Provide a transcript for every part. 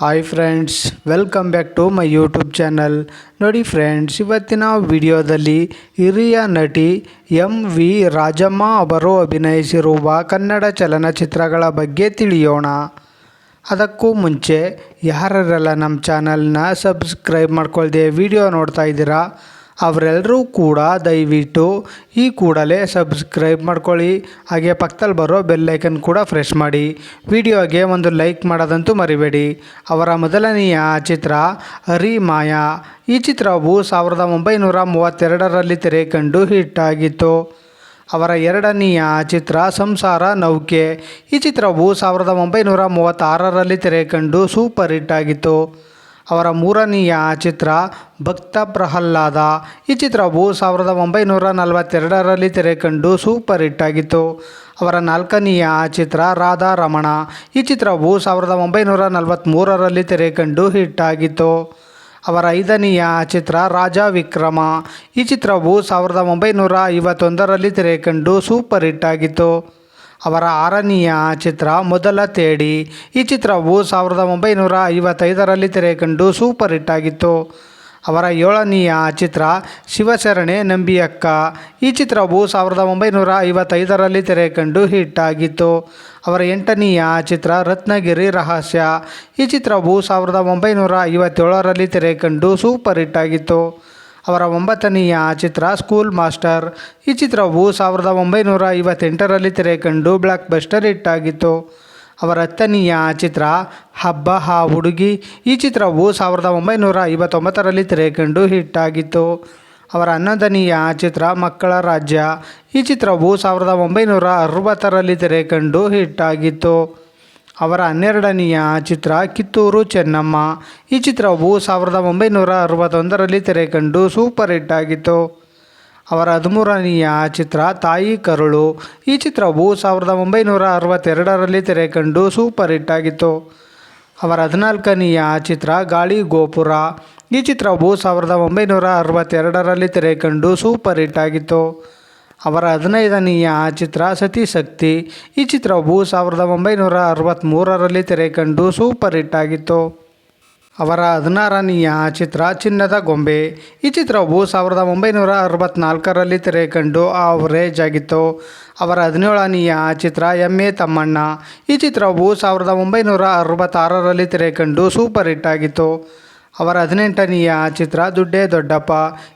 Hi friends welcome back to my YouTube channel ನೋಡಿ friends ಇವತ್ತಿನ ವಿಡಿಯೋದಲ್ಲಿ ಹಿರಿಯ ನಟಿ ಎಂ ವಿ ರಾಜಮ್ಮ ಅವರು ಅಭಿನಯಿಸಿರುವ ಕನ್ನಡ ಚಲನಚಿತ್ರಗಳ ಬಗ್ಗೆ ತಿಳಿಯೋಣ. ಅದಕ್ಕೂ ಮುಂಚೆ ಯಾರೆಲ್ಲ ನಮ್ಮ ಚಾನಲ್ನ ಸಬ್ಸ್ಕ್ರೈಬ್ ಮಾಡ್ಕೊಳ್ದೆ ವಿಡಿಯೋ ನೋಡ್ತಾ ಇದ್ದೀರಾ ಅವರೆಲ್ಲರೂ ಕೂಡ ದಯವಿಟ್ಟು ಈ ಕೂಡಲೇ ಸಬ್ಸ್ಕ್ರೈಬ್ ಮಾಡ್ಕೊಳ್ಳಿ. ಹಾಗೆ ಪಕ್ಕದಲ್ಲಿ ಬರೋ ಬೆಲ್ಲೈಕನ್ ಕೂಡ ಫ್ರೆಶ್ ಮಾಡಿ. ವಿಡಿಯೋಗೆ ಒಂದು ಲೈಕ್ ಮಾಡೋದಂತೂ ಮರಿಬೇಡಿ. ಅವರ ಮೊದಲನೆಯ ಚಿತ್ರ ಹರಿ ಮಾಯಾ ಈ ಚಿತ್ರವು ಸಾವಿರದ ಒಂಬೈನೂರ ಮೂವತ್ತೆರಡರಲ್ಲಿ ತೆರೆ ಕಂಡು ಹಿಟ್ ಆಗಿತ್ತು. ಅವರ ಎರಡನೆಯ ಚಿತ್ರ ಸಂಸಾರ ನೌಕೆ. ಈ ಚಿತ್ರವು ಸಾವಿರದ ಒಂಬೈನೂರ ಮೂವತ್ತಾರರಲ್ಲಿ ತೆರೆ ಕಂಡು ಸೂಪರ್ ಹಿಟ್ ಆಗಿತ್ತು. ಅವರ ಮೂರನೆಯ ಚಿತ್ರ ಭಕ್ತ ಪ್ರಹ್ಲಾದ. ಈ ಚಿತ್ರವು ಸಾವಿರದ ಒಂಬೈನೂರ ನಲವತ್ತೆರಡರಲ್ಲಿ ತೆರೆ ಕಂಡು ಸೂಪರ್ ಹಿಟ್ ಆಗಿತ್ತು. ಅವರ ನಾಲ್ಕನೆಯ ಚಿತ್ರ ರಾಧಾ ರಮಣ. ಈ ಚಿತ್ರವು ಸಾವಿರದ ಒಂಬೈನೂರ ನಲವತ್ತ್ಮೂರರಲ್ಲಿ ತೆರೆ ಕಂಡು ಹಿಟ್ ಆಗಿತ್ತು. ಅವರ ಐದನೆಯ ಚಿತ್ರ ರಾಜ ವಿಕ್ರಮ. ಈ ಚಿತ್ರವು ಸಾವಿರದ ಒಂಬೈನೂರ ಐವತ್ತೊಂದರಲ್ಲಿ ತೆರೆ ಕಂಡು ಸೂಪರ್ ಹಿಟ್ ಆಗಿತ್ತು. ಅವರ ಆರನೆಯ ಚಿತ್ರ ಮೊದಲ ತೇಡಿ. ಈ ಚಿತ್ರವು ಸಾವಿರದ ಒಂಬೈನೂರ ಐವತ್ತೈದರಲ್ಲಿ ತೆರೆ ಕಂಡು ಸೂಪರ್ ಹಿಟ್ ಆಗಿತ್ತು. ಅವರ ಏಳನೆಯ ಚಿತ್ರ ಶಿವಶರಣೆ ನಂಬಿಯಕ್ಕ. ಈ ಚಿತ್ರವು ಸಾವಿರದ ಒಂಬೈನೂರ ಐವತ್ತೈದರಲ್ಲಿ ತೆರೆ ಕಂಡು ಹಿಟ್ ಆಗಿತ್ತು. ಅವರ ಎಂಟನೆಯ ಚಿತ್ರ ರತ್ನಗಿರಿ ರಹಸ್ಯ. ಈ ಚಿತ್ರವು ಸಾವಿರದ ಒಂಬೈನೂರ ಐವತ್ತೇಳರಲ್ಲಿ ತೆರೆ ಕಂಡು ಸೂಪರ್ ಹಿಟ್ ಆಗಿತ್ತು. ಅವರ ಒಂಬತ್ತನೆಯ ಚಿತ್ರ ಸ್ಕೂಲ್ ಮಾಸ್ಟರ್ ಈ ಚಿತ್ರವು ಸಾವಿರದ ಒಂಬೈನೂರ ಐವತ್ತೆಂಟರಲ್ಲಿ ತೆರೆ ಕಂಡು ಬ್ಲಾಕ್ ಬಸ್ಟರ್ ಹಿಟ್ ಆಗಿತ್ತು. ಅವರ ಹತ್ತನೆಯ ಚಿತ್ರ ಹಬ್ಬ ಹಾ ಹುಡುಗಿ. ಈ ಚಿತ್ರವು ಸಾವಿರದ ಒಂಬೈನೂರ ಐವತ್ತೊಂಬತ್ತರಲ್ಲಿ ಹಿಟ್ ಆಗಿತ್ತು. ಅವರ ಹನ್ನೊಂದನೆಯ ಚಿತ್ರ ಮಕ್ಕಳ ರಾಜ್ಯ. ಈ ಚಿತ್ರವು ಸಾವಿರದ ಒಂಬೈನೂರ ಅರವತ್ತರಲ್ಲಿ ಹಿಟ್ ಆಗಿತ್ತು. ಅವರ ಹನ್ನೆರಡನೆಯ ಚಿತ್ರ ಕಿತ್ತೂರು ಚೆನ್ನಮ್ಮ. ಈ ಚಿತ್ರವು ಸಾವಿರದ ಒಂಬೈನೂರ ಅರವತ್ತೊಂದರಲ್ಲಿ ತೆರೆ ಕಂಡು ಸೂಪರ್ ಹಿಟ್ ಆಗಿತ್ತು. ಅವರ ಹದಿಮೂರನೆಯ ಚಿತ್ರ ತಾಯಿ ಕರುಳು. ಈ ಚಿತ್ರವು ಸಾವಿರದ ಒಂಬೈನೂರ ಅರವತ್ತೆರಡರಲ್ಲಿ ತೆರೆ ಕಂಡು ಸೂಪರ್ ಹಿಟ್ ಆಗಿತ್ತು. ಅವರ ಹದಿನಾಲ್ಕನೆಯ ಚಿತ್ರ ಗಾಳಿ ಗೋಪುರ. ಈ ಚಿತ್ರವು ಸಾವಿರದ ಒಂಬೈನೂರ ಅರವತ್ತೆರಡರಲ್ಲಿ ತೆರೆ ಕಂಡು ಸೂಪರ್ ಹಿಟ್ ಆಗಿತ್ತು. ಅವರ ಹದಿನೈದನೆಯ ಚಿತ್ರ ಸತಿಶಕ್ತಿ ಈ ಚಿತ್ರವು ಸಾವಿರದ ಒಂಬೈನೂರ ಅರವತ್ತ್ಮೂರರಲ್ಲಿ ತೆರೆ ಕಂಡು ಸೂಪರ್ ಹಿಟ್ ಆಗಿತ್ತು. ಅವರ ಹದಿನಾರನೆಯ ಚಿತ್ರ ಚಿನ್ನದ ಗೊಂಬೆ. ಈ ಚಿತ್ರವು ಸಾವಿರದ ಒಂಬೈನೂರ ಅರವತ್ತ್ನಾಲ್ಕರಲ್ಲಿ ತೆರೆ ಕಂಡು ಆವರೇಜ್ ಆಗಿತ್ತು. ಅವರ ಹದಿನೇಳನೆಯ ಚಿತ್ರ ಎಂ ಎ ತಮ್ಮಣ್ಣ. ಈ ಚಿತ್ರವು ಸಾವಿರದ ಒಂಬೈನೂರ ಅರವತ್ತಾರರಲ್ಲಿ ತೆರೆ ಕಂಡು ಸೂಪರ್ ಹಿಟ್ ಆಗಿತ್ತು. ಅವರ ಹದಿನೆಂಟನೆಯ ಚಿತ್ರ ದುಡ್ಡೇ ದೊಡ್ಡಪ್ಪ.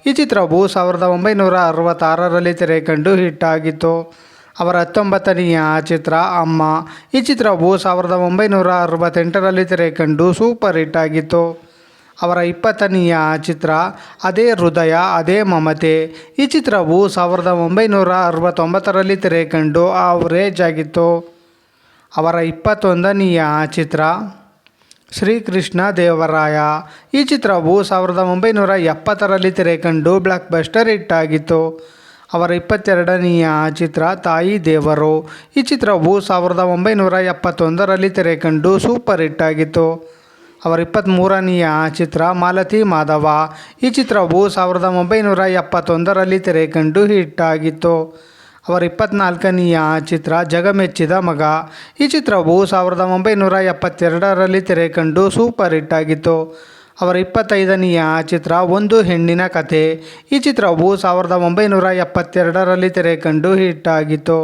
ಈ ಚಿತ್ರವು ಸಾವಿರದ ಒಂಬೈನೂರ ಅರವತ್ತಾರರಲ್ಲಿ ತೆರೆ ಕಂಡು ಹಿಟ್ ಆಗಿತ್ತು ಅವರ ಹತ್ತೊಂಬತ್ತನೆಯ ಚಿತ್ರ ಅಮ್ಮ. ಈ ಚಿತ್ರವು ಸಾವಿರದ ಒಂಬೈನೂರ ಅರವತ್ತೆಂಟರಲ್ಲಿ ತೆರೆ ಕಂಡು ಸೂಪರ್ ಹಿಟ್ ಆಗಿತ್ತು ಅವರ ಇಪ್ಪತ್ತನೆಯ ಚಿತ್ರ ಅದೇ ಹೃದಯ, ಅದೇ ಮಮತೆ. ಈ ಚಿತ್ರವು ಸಾವಿರದ ಒಂಬೈನೂರ ಅರವತ್ತೊಂಬತ್ತರಲ್ಲಿ ತೆರೆ ಕಂಡು ಆವರೇಜ್ ಆಗಿತ್ತು. ಅವರ ಇಪ್ಪತ್ತೊಂದನೆಯ ಚಿತ್ರ ಶ್ರೀಕೃಷ್ಣ ದೇವರಾಯ ಈ ಚಿತ್ರವು ಸಾವಿರದ ಒಂಬೈನೂರ ಎಪ್ಪತ್ತರಲ್ಲಿ ತೆರೆಕಂಡು ಬ್ಲಾಕ್ ಬಸ್ಟರ್ ಹಿಟ್ ಆಗಿತ್ತು. ಅವರ ಇಪ್ಪತ್ತೆರಡನೆಯ ಚಿತ್ರ ತಾಯಿ ದೇವರು. ಈ ಚಿತ್ರವು ಸಾವಿರದ ಒಂಬೈನೂರ ಎಪ್ಪತ್ತೊಂದರಲ್ಲಿ ತೆರೆಕಂಡು ಸೂಪರ್ ಹಿಟ್ ಆಗಿತ್ತು. ಅವರ ಇಪ್ಪತ್ತ್ಮೂರನೆಯ ಚಿತ್ರ ಮಾಲತಿ ಮಾಧವ. ಈ ಚಿತ್ರವು ಸಾವಿರದ ಒಂಬೈನೂರ ಎಪ್ಪತ್ತೊಂದರಲ್ಲಿ ತೆರೆಕಂಡು ಹಿಟ್ ಆಗಿತ್ತು. ಅವರ ಇಪ್ಪತ್ತ್ನಾಲ್ಕನೆಯ ಚಿತ್ರ ಜಗಮೆಚ್ಚಿದ ಮಗ. ಈ ಚಿತ್ರವು ಸಾವಿರದ ಒಂಬೈನೂರ ಎಪ್ಪತ್ತೆರಡರಲ್ಲಿ ತೆರೆ ಕಂಡು ಸೂಪರ್ ಹಿಟ್ ಆಗಿತ್ತು. ಅವರ ಇಪ್ಪತ್ತೈದನೆಯ ಚಿತ್ರ ಒಂದು ಹೆಣ್ಣಿನ ಕತೆ. ಈ ಚಿತ್ರವು ಸಾವಿರದ ಒಂಬೈನೂರ ಎಪ್ಪತ್ತೆರಡರಲ್ಲಿ ತೆರೆ ಕಂಡು ಹಿಟ್ ಆಗಿತ್ತು.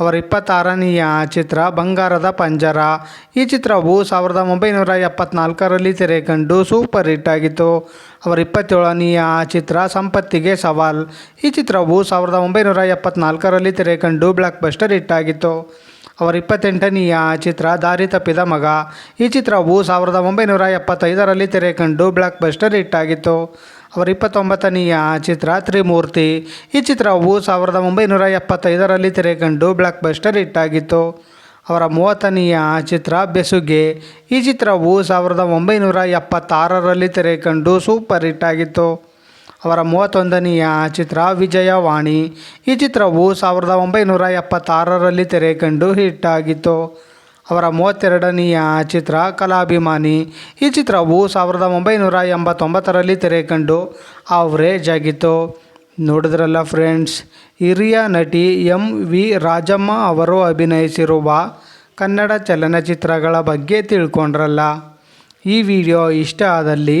ಅವರ ಇಪ್ಪತ್ತಾರನೆಯ ಚಿತ್ರ ಬಂಗಾರದ ಪಂಜರ. ಈ ಚಿತ್ರವು ಸಾವಿರದ ಒಂಬೈನೂರ ಎಪ್ಪತ್ನಾಲ್ಕರಲ್ಲಿ ತೆರೆ ಕಂಡು ಸೂಪರ್ ಹಿಟ್ ಆಗಿತ್ತು. ಅವರ ಇಪ್ಪತ್ತೇಳನೆಯ ಚಿತ್ರ ಸಂಪತ್ತಿಗೆ ಸವಾಲ್. ಈ ಚಿತ್ರವು ಸಾವಿರದ ಒಂಬೈನೂರ ಎಪ್ಪತ್ನಾಲ್ಕರಲ್ಲಿ ತೆರೆ ಕಂಡು ಬ್ಲಾಕ್ ಬಸ್ಟರ್ ಹಿಟ್ ಆಗಿತ್ತು. ಅವರ ಇಪ್ಪತ್ತೆಂಟನೆಯ ಚಿತ್ರ ದಾರಿ ತಪ್ಪಿದ ಮಗ. ಈ ಚಿತ್ರವು ಸಾವಿರದ ಒಂಬೈನೂರ ಎಪ್ಪತ್ತೈದರಲ್ಲಿ ತೆರೆ ಕಂಡು ಬ್ಲಾಕ್ ಬಸ್ಟರ್ ಹಿಟ್ ಆಗಿತ್ತು. ಅವರ ಇಪ್ಪತ್ತೊಂಬತ್ತನೆಯ ಚಿತ್ರ ತ್ರಿಮೂರ್ತಿ. ಈ ಚಿತ್ರವು ಸಾವಿರದ ಒಂಬೈನೂರ ಎಪ್ಪತ್ತೈದರಲ್ಲಿ ತೆರೆಕಂಡು ಬ್ಲಾಕ್ ಬಸ್ಟರ್ ಹಿಟ್ ಆಗಿತ್ತು ಅವರ ಮೂವತ್ತನೆಯ ಚಿತ್ರ ಬೆಸುಗೆ. ಈ ಚಿತ್ರವು ಸಾವಿರದ ಒಂಬೈನೂರ ಎಪ್ಪತ್ತಾರರಲ್ಲಿ ತೆರೆಕಂಡು ಸೂಪರ್ ಹಿಟ್ ಆಗಿತ್ತು ಅವರ ಮೂವತ್ತೊಂದನೆಯ ಚಿತ್ರ ವಿಜಯವಾಣಿ. ಈ ಚಿತ್ರವು ಸಾವಿರದ ಒಂಬೈನೂರ ಎಪ್ಪತ್ತಾರರಲ್ಲಿ ತೆರೆಕಂಡು ಹಿಟ್ ಆಗಿತ್ತು ಅವರ ಮೂವತ್ತೆರಡನೆಯ ಚಿತ್ರ ಕಲಾಭಿಮಾನಿ. ಈ ಚಿತ್ರವು ಸಾವಿರದ ಒಂಬೈನೂರ ಎಂಬತ್ತೊಂಬತ್ತರಲ್ಲಿ ತೆರೆ ಕಂಡು ಅವರೇಜ್ ಆಗಿತ್ತು ನೋಡಿದ್ರಲ್ಲ ಫ್ರೆಂಡ್ಸ್, ಹಿರಿಯ ನಟಿ ಎಂ ವಿ ರಾಜಮ್ಮ ಅವರು ಅಭಿನಯಿಸಿರುವ ಕನ್ನಡ ಚಲನಚಿತ್ರಗಳ ಬಗ್ಗೆ ತಿಳ್ಕೊಂಡ್ರಲ್ಲ. ಈ ವಿಡಿಯೋ ಇಷ್ಟ ಆದಲ್ಲಿ